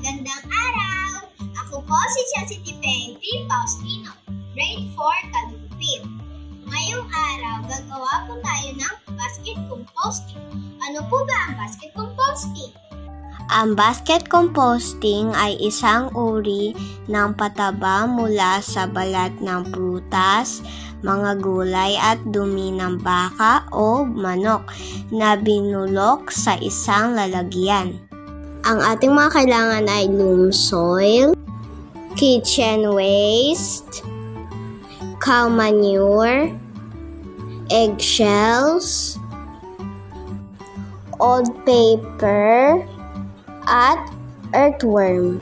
Magandang araw! Ako po si Chastity Feng P. Faustino, grade 4, Kalupit. Ngayong araw, gagawa po tayo ng basket composting. Ano po ba ang basket composting? Ang basket composting ay isang uri ng pataba mula sa balat ng prutas, mga gulay at dumi ng baka o manok na binulok sa isang lalagyan. Ang ating mga kailangan ay loam soil, kitchen waste, cow manure, eggshells, old paper, at earthworm.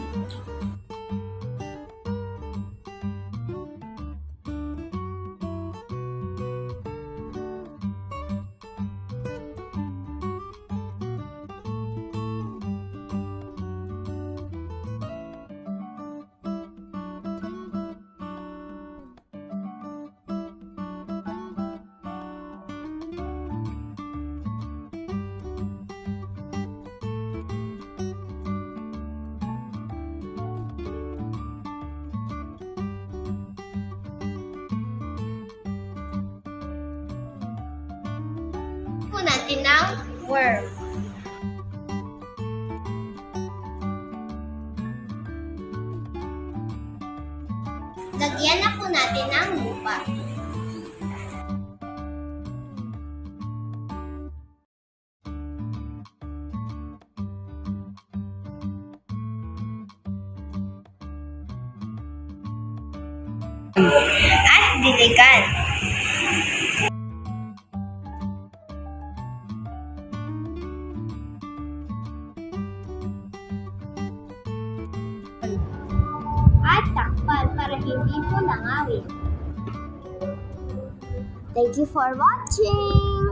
Po natin ng worm. Lagyan na po natin ng lupa. At diligan. Hindi po langawin. Thank you for watching!